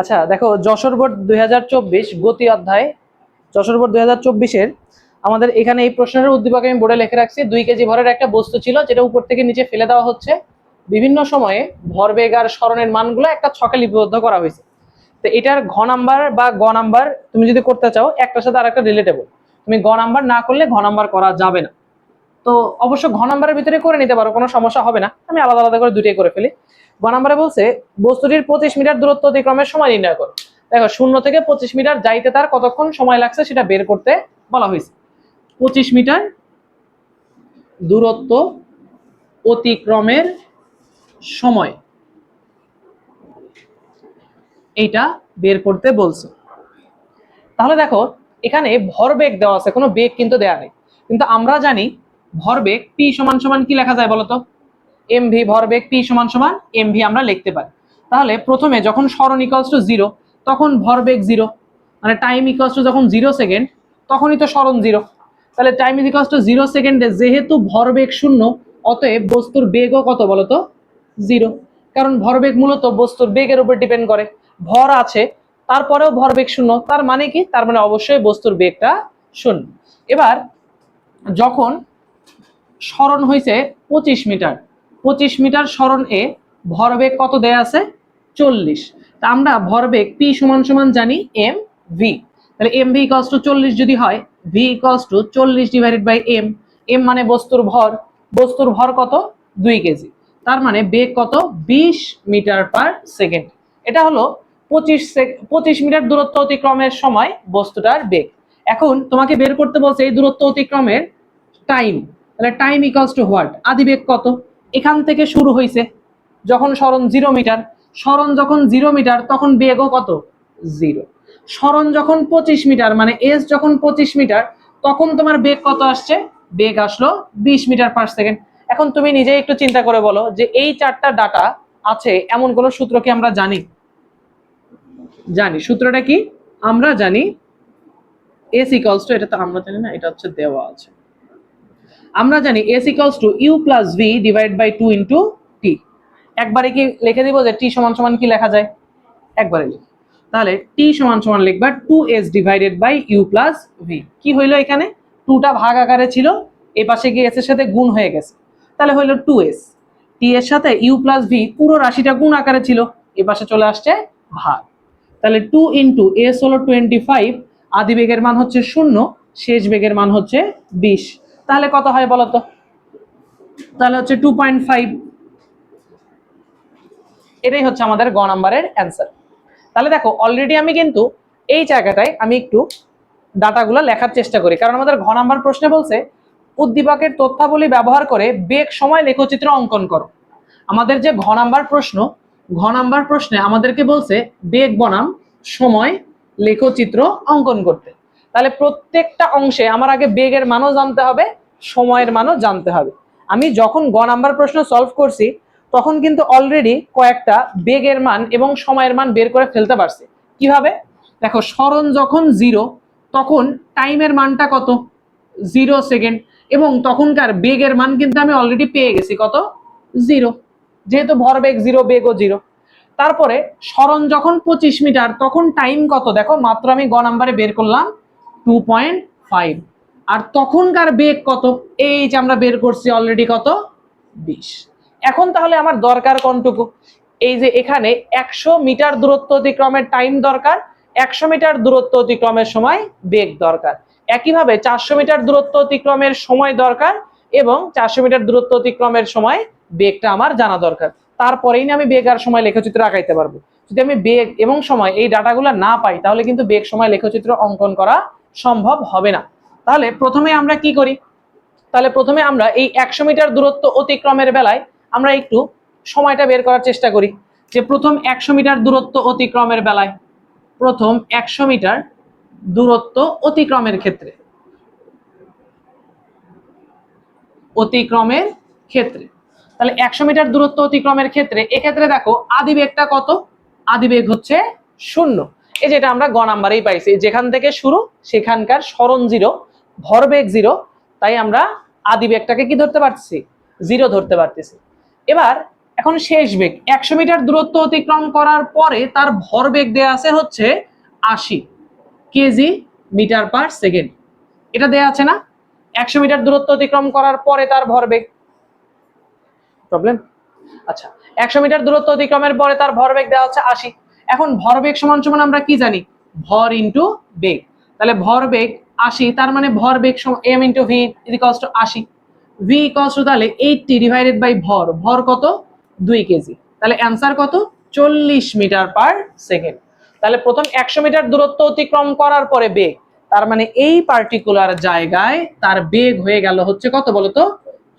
আচ্ছা দেখো, যশোর বোর্ড দুই গতি অধ্যায়। যশোর বোর্ড দুই হাজার আমাদের এখানে এই প্রশ্নের উদ্দীপক আমি বোর্ডে লিখে রাখছি। দুই কেজি ভরের একটা বস্তু ছিল, যেটা উপর থেকে নিচে ফেলে দেওয়া হচ্ছে। বিভিন্ন সময়ে ভরবেগ আর স্মরণের মানগুলো একটা ছকে লিপিবদ্ধ করা হয়েছে। তো এটার ঘ নাম্বার বা গ নাম্বার তুমি যদি করতে চাও, একটার সাথে আর একটা রিলেটেবল তুমি গ নাম্বার না করলে ঘ নাম্বার করা যাবে না। তো অবশ্য ঘ নাম্বারের ভিতরে করে নিতে পারো, কোনো সমস্যা হবে না। আমি আলাদা আলাদা করে দুটোই করে ফেলি। গ নাম্বারে বলছে, বস্তুটির পঁচিশ মিটার দূরত্ব অতিক্রমের সময় নির্ণয় করো। দেখো, শূন্য থেকে পঁচিশ মিটার যাইতে তার কতক্ষণ সময় লাগছে সেটা বের করতে বলা হয়েছে। পঁচিশ মিটার দূরত্ব অতিক্রমের সময়। এইটা বের করতে বলছে। তাহলে দেখো, এখানে ভরবেগ দেওয়া আছে, কোনো বেগ কিন্তু দেয়া নেই। কিন্তু আমরা জানি ভরবেগ পি সমান সমান কি লেখা যায় বলতো? এম ভি ভরবেগ পি সমান সমান এম ভি আমরা লিখতে পারি। তাহলে প্রথমে যখন স্মরণ ইকলস টু জিরো তখন ভরবেগ জিরো মানে টাইম ইকলস টু যখন জিরো সেকেন্ড তখনই তো স্মরণ জিরো তাহলে time is equals to zero সেকেন্ডে যেহেতু ভরবেগ শূন্য, অতএব বস্তুর বেগও কত বলতো? জিরো কারণ ভরবেগ মূলত বস্তুর বেগের উপর ডিপেন্ড করে। ভর আছে, তারপরেও ভরবেগ শূন্য, তার মানে কি? তার মানে অবশ্যই বস্তুর বেগটা শূন্য। এবার যখন স্মরণ হয়েছে পঁচিশ মিটার পঁচিশ মিটার স্মরণ এ ভরবেগ কত দেয়া আছে? চল্লিশ। তা আমরা ভরবেগ পি সমান সমান জানি এম ভি তাহলে এম ভি ইকলস টু চল্লিশ যদি হয় ভি ইকলস টু চল্লিশ ডিভাইডেড বাই এম এম মানে বস্তুর ভর। বস্তুর ভর কত? দুই কেজি তার মানে বেগ কত? বিশ মিটার পার সেকেন্ড এটা হলো পঁচিশ পঁচিশ মিটার দূরত্ব অতিক্রমের সময় বস্তুটার বেগ। এখন তোমাকে বের করতে বলছে এই দূরত্ব অতিক্রমের টাইম তাহলে টাইম ইকলস টু হোয়াট আদি বেগ কত? এখান থেকে শুরু হয়েছে যখন স্মরণ জিরো মিটার। স্মরণ যখন জিরো মিটার, তখন বেগও কত? জিরো। স্মরণ যখন পঁচিশ মিটার মানে এস যখন পঁচিশ মিটার, তখন তোমার বেগ কত আসছে? বেগ আসলো বিশ মিটার পার সেকেন্ড এখন তুমি নিজেই একটু চিন্তা করে বলো যে এই চারটা ডাটা আছে এমন কোন সূত্র কি আমরা জানি? জানি। সূত্রটা কি? আমরা জানি এস ইকলস টু এটা তো আমরা জানি না, এটা হচ্ছে দেওয়া আছে। আমরা জানি S equals to U plus V divide by two into T একবারে কি লিখে দিব যে টি সমান সমান কি লেখা যায়? একবারে লিখ। তাহলে টি সমান সমান লিখবা two S divided by U plus V কি হইল এখানে? টুটা ভাগ আকারে ছিল, এ পাশে গিয়ে এস এর সাথে গুণ হয়ে গেছে। তাহলে হইল টু এস টি এর সাথে ইউ প্লাস ভি পুরো রাশিটা গুণ আকারে ছিল, এ পাশে চলে আসছে ভাগ। তাহলে টু ইন্টু এস হলো টোয়েন্টি ফাইভ আদি বেগের মান হচ্ছে শূন্য, শেষ বেগের মান হচ্ছে বিশ। তাহলে কত হয় বলতো তাহলে হচ্ছে টু পয়েন্ট ফাইভ এটাই হচ্ছে আমাদের গ নাম্বারের অ্যান্সার তাহলে দেখো অলরেডি আমি কিন্তু এই জায়গাটায় আমি একটু ডাটাগুলো লেখার চেষ্টা করি। কারণ আমাদের ঘ নাম্বার প্রশ্নে বলছে, উদ্দীপকের তথ্যাবলী ব্যবহার করে বেগ সময় লেখচিত্র অঙ্কন করো। আমাদের যে ঘ নাম্বার প্রশ্ন, ঘ নাম্বার প্রশ্নে আমাদেরকে বলছে, বেগ বনাম সময় লেখচিত্র অঙ্কন করতে। তাহলে প্রত্যেকটা অংশে আমার আগে বেগের মানও জানতে হবে, সময়ের মানও জানতে হবে। আমি যখন গ নাম্বার প্রশ্ন সলভ করছি, তখন কিন্তু অলরেডি কয়েকটা বেগের মান এবং সময়ের মান বের করে ফেলতে পারছি। কীভাবে? দেখো, স্মরণ যখন জিরো তখন টাইমের মানটা কত? জিরো সেকেন্ড এবং তখনকার বেগের মান কিন্তু আমি অলরেডি পেয়ে গেছি কত? জিরো যেহেতু ভরবেগ জিরো বেগও জিরো তারপরে স্মরণ যখন পঁচিশ মিটার, তখন টাইম কত? দেখো, মাত্র আমি গ নাম্বারে বের করলাম টু পয়েন্ট ফাইভ আর তখনকার বেগ কত? এই যে আমরা বের করছি অলরেডি কত? বিশ। এখন তাহলে আমার দরকার কোনটুকু? এই যে এখানে একশো মিটার দূরত্ব অতিক্রমের টাইম দরকার, একশো মিটার দূরত্ব অতিক্রমের সময় বেগ দরকার। একইভাবে চারশো মিটার দূরত্ব অতিক্রমের সময় দরকার এবং চারশো মিটার দূরত্ব অতিক্রমের সময় বেগটা আমার জানা দরকার। তারপরেই না আমি বেগ আর সময় লেখচিত্র আঁকাইতে পারব। যদি আমি বেগ এবং সময় এই ডাটাগুলো না পাই, তাহলে কিন্তু বেগ, সময়, লেখচিত্র অঙ্কন করা সম্ভব হবে না। তাহলে প্রথমে আমরা কি করি? তাহলে প্রথমে আমরা এই একশো মিটার দূরত্ব অতিক্রমের বেলায় আমরা একটু সময়টা বের করার চেষ্টা করি। যে প্রথম একশো মিটার দূরত্ব অতিক্রমের বেলায়, প্রথম একশো মিটার দূরত্ব অতিক্রমের ক্ষেত্রে। অতিক্রমের ক্ষেত্রে। তাহলে একশো মিটার দূরত্ব অতিক্রমের ক্ষেত্রে, এক্ষেত্রে দেখো আদি বেগটা কত? আদি বেগ হচ্ছে শূন্য। এই যেটা আমরা গ নাম্বারেই পাইছি। যেখান থেকে শুরু, সেখানকার স্মরণ জিরো ভরবেগ জিরো তাই আমরা আদি বেগটাকে কি ধরতে পারতেছি? জিরো ধরতে পারতেছি। এবার এখন শেষ বেগ, একশো মিটার দূরত্ব অতিক্রম করার পরে তার ভর বেগ দেয়া আছে হচ্ছে আশি কেজি মিটার পার সেকেন্ড। এটা দেয়া আছে না? একশো মিটার দূরত্ব অতিক্রম করার পরে তার ভর বেগ প্রবলেম আচ্ছা একশো মিটার দূরত্ব অতিক্রমের পরে তার ভরবেগ দেওয়া হচ্ছে আশি। এখন ভরবেগ সমান সমান আমরা কি জানি? ভর ইন্টু বেগ। তাহলে ভরবেগ আশি, তার মানে ভরবেগ M into V equals to আশি। ভি ইকালস টু তাহলে এইটটি ডিভাইডেড বাই ভর। ভর কত? দুই কেজি তাহলে অ্যান্সার কত? চল্লিশ মিটার পার সেকেন্ড তাহলে প্রথম একশো মিটার দূরত্ব অতিক্রম করার পরে বেগ। তার মানে এই পার্টিকুলার জায়গায় তার বেগ হয়ে গেল হচ্ছে কত বলতো?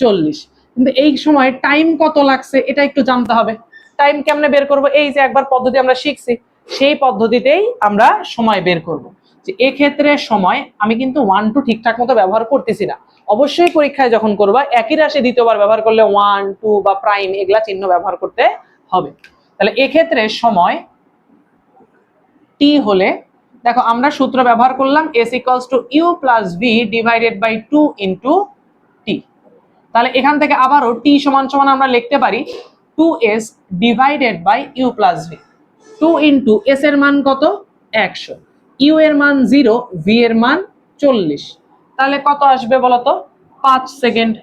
চল্লিশ। কিন্তু এই সময় টাইম কত লাগছে, এটা একটু জানতে হবে। টাইম কেমনে বের করব? এই যে একবার পদ্ধতি আমরা শিখছি, সেই পদ্ধতিতেই আমরা সময় বের করব। যে এক্ষেত্রে সময় আমি কিন্তু ওয়ান টু ঠিকঠাক মতো ব্যবহার করতেছি না। অবশ্যই পরীক্ষায় যখন করবা, একই রাশি দ্বিতীয়বার ব্যবহার করলে ওয়ান টু বা প্রাইম এগুলা চিহ্ন ব্যবহার করতে হবে। তাহলে এক্ষেত্রে সময় টি হলে, দেখো আমরা সূত্র ব্যবহার করলাম S equals to U plus V divided by two into T তাহলে এখান থেকে আবারও টি সমান সমান আমরা লিখতে পারি। Two S divided by U plus V two into S এর মান কত? একশো। ইউ এর মান জিরো ভি এর মান চল্লিশ। তাহলে কত আসবে বলতো? পাঁচ সেকেন্ড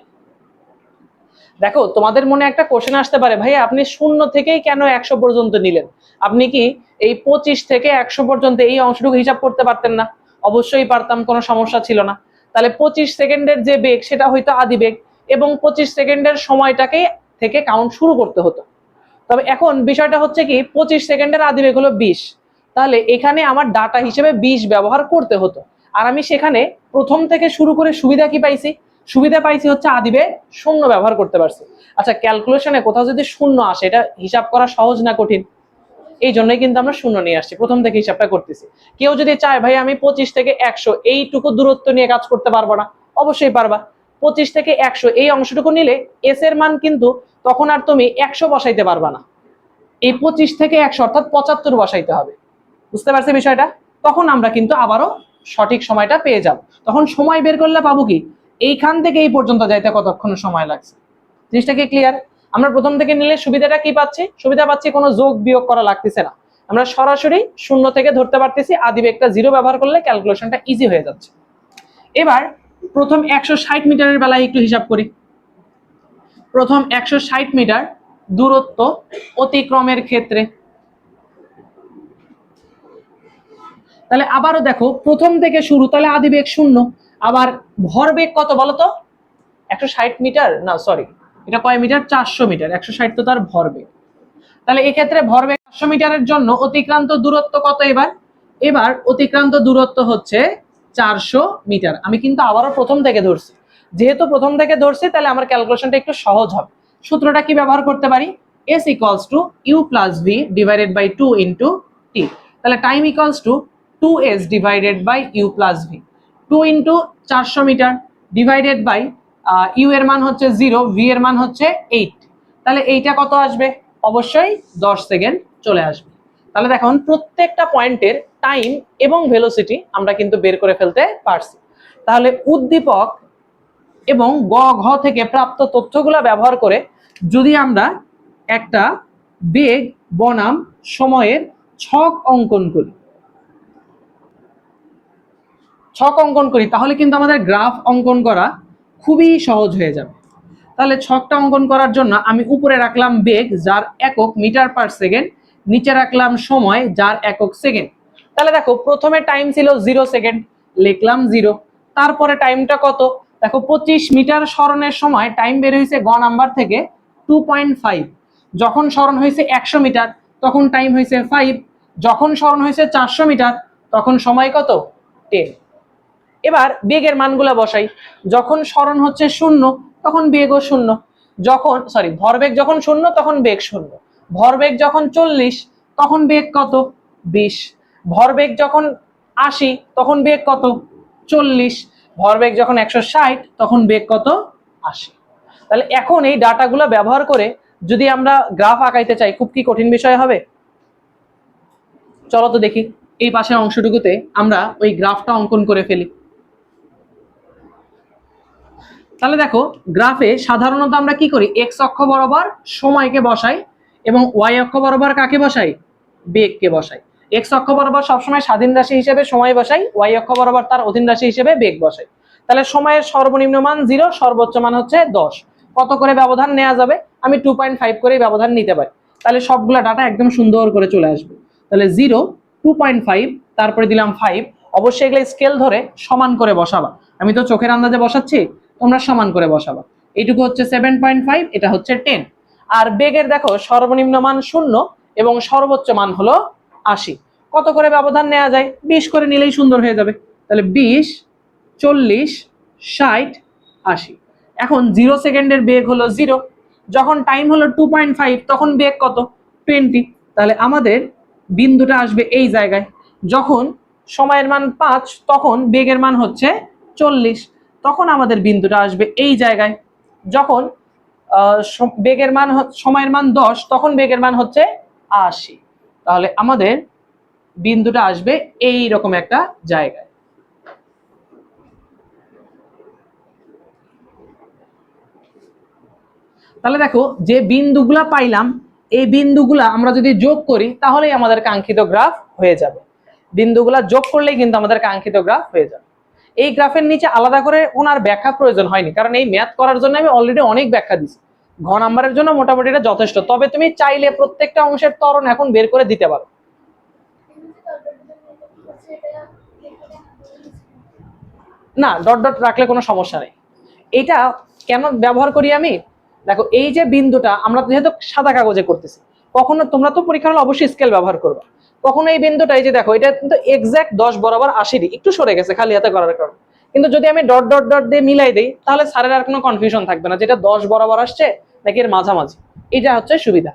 দেখো, তোমাদের মনে একটা কোশ্চেন আসতে পারে ভাই আপনি শূন্য থেকেই কেন একশো পর্যন্ত নিলেন? আপনি কি এই পঁচিশ থেকে একশো পর্যন্ত এই অংশটুকু হিসাব করতে পারতেন না? অবশ্যই পারতাম, কোনো সমস্যা ছিল না। তাহলে পঁচিশ সেকেন্ডের যে বেগ, সেটা হয়তো আদি বেগ। এবং পঁচিশ সেকেন্ডের সময়টাকে থেকে কাউন্ট শুরু করতে হতো। তবে এখন বিষয়টা হচ্ছে কি, পঁচিশ সেকেন্ডের আদি বেগ হলো বিশ। তাহলে এখানে আমার ডাটা হিসেবে বিশ ব্যবহার করতে হতো। আর আমি সেখানে প্রথম থেকে শুরু করে সুবিধা কি পাইছি? সুবিধা পাইছি হচ্ছে আদিবে শূন্য ব্যবহার করতে পারছি। আচ্ছা ক্যালকুলেশনে কোথাও যদি শূন্য আসে, এটা হিসাব করা সহজ না কঠিন? এই জন্যই কিন্তু আমরা শূন্য নিয়ে আসছি, প্রথম থেকে হিসাবটা করতেছি। কেউ যদি চায়, ভাই, আমি পঁচিশ থেকে একশো, এইটুকু দূরত্ব নিয়ে কাজ করতে পারব না। অবশ্যই পারবা। পঁচিশ থেকে একশো। এই অংশটুকু নিলে এস এর মান কিন্তু তখন আর তুমি একশো বসাইতে পারবা না। এই পঁচিশ থেকে একশো অর্থাৎ পঁচাত্তর বসাইতে হবে। বুঝতে পারছি বিষয়টা? তখন আমরা কিন্তু আবারও সঠিক সময়টা পেয়ে যাব। তখন সময় বের করলে পাবো কি? এইখান থেকে এই পর্যন্ত যাইতে কতক্ষণ সময় লাগছে? জিনিসটা কি ক্লিয়ার আমরা প্রথম থেকে নিলে সুবিধাটা কি পাচ্ছি? সুবিধা পাচ্ছি কোনো যোগ বিয়োগ করা লাগতেছে না। আমরা সরাসরি শূন্য থেকে ধরতে পারতেছি। আদি বেগটা জিরো ব্যবহার করলে ক্যালকুলেশনটা ইজি হয়ে যাচ্ছে। এবার প্রথম একশো ষাট মিটারের বেলায় একটু হিসাব করি। প্রথম একশো ষাট মিটার দূরত্ব অতিক্রমের ক্ষেত্রে। তাহলে আবারও দেখো, প্রথম থেকে শুরু, তাহলে আদি বেগ শূন্য, আবার ভর বেগ কত বলতো? একশো ষাট মিটার, না সরি এটা কয় মিটার? চারশো মিটার, একশো ষাট তো তার ভর বেগ। তাহলে এক্ষেত্রে ভর বেগ চারশো মিটারের জন্য অতিক্রান্ত দূরত্ব কত এবার? এবার অতিক্রান্ত দূরত্ব হচ্ছে চারশো মিটার। আমি কিন্তু আবারও প্রথম থেকে ধরছি। যেহেতু প্রথম থেকে ধরছি, তাহলে আমার ক্যালকুলেশনটা একটু সহজ হবে। সূত্রটা কি ব্যবহার করতে পারি? S equals to U plus V divided by two into T তাহলে time equals to two S divided by U plus V two into চারশো মিটার ডিভাইডেড বাই ইউ এর মান হচ্ছে জিরো ভি এর মান হচ্ছে এইট তাহলে এইটা কত আসবে? অবশ্যই দশ সেকেন্ড চলে আসবে। তাহলে দেখুন, প্রত্যেকটা পয়েন্টের টাইম এবং ভেলোসিটি আমরা কিন্তু বের করে ফেলতে পারছি। তাহলে উদ্দীপক এবং গ, ঘ থেকে প্রাপ্ত তথ্যগুলো ব্যবহার করে যদি আমরা একটা বেগ, বনাম, সময়ের ছক অঙ্কন করি। ছক অঙ্কন করি, তাহলে কিন্তু আমাদের গ্রাফ অঙ্কন করা খুবই সহজ হয়ে যাবে। তাহলে ছকটা অঙ্কন করার জন্য আমি উপরে রাখলাম বেগ, যার একক মিটার পার সেকেন্ড নিচে রাখলাম সময় যার একক সেকেন্ড। তাহলে দেখো, প্রথমে টাইম ছিল জিরো সেকেন্ড লিখলাম জিরো তারপরে টাইমটা কত? দেখো, পঁচিশ মিটার স্মরণের সময় টাইম বের হয়েছে গ নাম্বার থেকে টু পয়েন্ট ফাইভ যখন স্মরণ হয়েছে একশো মিটার, তখন টাইম হয়েছে ফাইভ যখন স্মরণ হয়েছে চারশো মিটার, তখন সময় কত? টেন এবার বেগের মানগুলা বসাই। যখন স্মরণ হচ্ছে শূন্য, তখন বেগও শূন্য। যখন সরি ভরবেগ যখন শূন্য, তখন বেগ শূন্য। ভরবেগ যখন চল্লিশ, তখন বেগ কত? বিশ। ভরবেগ যখন আশি, তখন বেগ কত? চল্লিশ। ভরবেগ যখন একশো ষাট, তখন বেগ কত? আশি। তাহলে এখন এই ডাটাগুলো ব্যবহার করে যদি আমরা গ্রাফ আঁকাইতে চাই, খুব কি কঠিন বিষয় হবে? চলো তো দেখি, এই পাশের অংশটুকুতে আমরা ওই গ্রাফটা অঙ্কন করে ফেলি। তাহলে দেখো, গ্রাফে সাধারণত আমরা কি করি? এক্স অক্ষ বরাবর সময়কে বসাই এবং ওয়াই অক্ষ বরাবর কাকে বসাই? বেগকে বসাই। এক্স অক্ষ বরাবর সবসময় স্বাধীন রাশি হিসেবে সময় বসাই, ওয়াই অক্ষ বরাবর তার অধীন রাশি হিসেবে বেগ বসাই। তাহলে সময়ের সর্বনিম্ন মান জিরো, সর্বোচ্চ মান হচ্ছে দশ। কত করে ব্যবধান নেওয়া যাবে? আমি টু পয়েন্ট ফাইভ করে ব্যবধান নিতে পারি। তাহলে সবগুলা ডাটা একদম সুন্দর করে চলে আসবে। তাহলে জিরো টু পয়েন্ট ফাইভ তারপরে দিলাম ফাইভ অবশ্যই এগুলো স্কেল ধরে সমান করে বসাবা। আমি তো চোখের আন্দাজে বসাচ্ছি, তোমরা সমান করে বসাবা। এইটুকু হচ্ছে সেভেন পয়েন্ট ফাইভ এটা হচ্ছে টেন আর বেগের দেখো সর্বনিম্ন মান শূন্য এবং সর্বোচ্চ মান হলো আশি। কত করে ব্যবধান নেওয়া যায়? বিশ করে নিলেই সুন্দর হয়ে যাবে। তাহলে বিশ, চল্লিশ, ষাট, আশি। এখন জিরো সেকেন্ডের বেগ হলো জিরো। যখন টাইম হলো টু পয়েন্ট ফাইভ, তখন বেগ কত? টোয়েন্টি। তাহলে আমাদের বিন্দুটা আসবে এই জায়গায়। যখন সময়ের মান পাঁচ, তখন বেগের মান হচ্ছে চল্লিশ। তখন আমাদের বিন্দুটা আসবে এই জায়গায়। যখন বেগের মান সময়ের মান দশ, তখন বেগের মান হচ্ছে আশি। তাহলে আমাদের বিন্দুটা আসবে এই রকম একটা জায়গায়। তাহলে দেখো, যে বিন্দুগুলা পাইলাম, এই বিন্দুগুলা আমরা যদি যোগ করি, তাহলেই আমাদের কাঙ্ক্ষিত গ্রাফ হয়ে যাবে। বিন্দুগুলা যোগ করলেই কিন্তু আমাদের কাঙ্ক্ষিত গ্রাফ হয়ে যাবে। এই গ্রাফের নিচে আলাদা করে ওনার ব্যাখ্যা প্রয়োজন হয়নি, কারণ এই ম্যাথ করার জন্য আমি অলরেডি অনেক ব্যাখ্যা দিছি। ঘ নাম্বারের জন্য মোটামুটি এটা যথেষ্ট। তবে তুমি চাইলে প্রত্যেকটা অংশের ত্বরণ এখন বের করে দিতে পারো। না ডট ডট রাখলে কোনো সমস্যা নেই। এটা কেন ব্যবহার করি আমি? দেখো, এই যে বিন্দুটা আমরা যেহেতু সাদা কাগজে করতেছি, কখনো তোমরা তো পরীক্ষা হলে অবশ্যই স্কেল ব্যবহার করবে। কখনো এই বিন্দুটা, এই যে দেখো, এটা কিন্তু এক্সাক্ট দশ বরাবর আশিরই। একটু সরে গেছে খালি হাতে করার কারণে। কিন্তু যদি আমি ডট ডট ডট দিয়ে মিলাই দিই, তাহলে স্যারের আর কোনো কনফিউশন থাকবে না যেটা দশ বরাবর আসছে নাকি এর মাঝামাঝি। এটা হচ্ছে সুবিধা।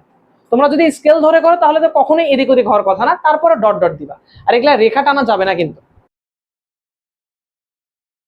তোমরা যদি স্কেল ধরে করো, তাহলে তো কখনোই এদিক ওদিক হওয়ার কথা না, তারপরে ডট ডট দিবা। আর এগুলা রেখা টানা যাবে না কিন্তু।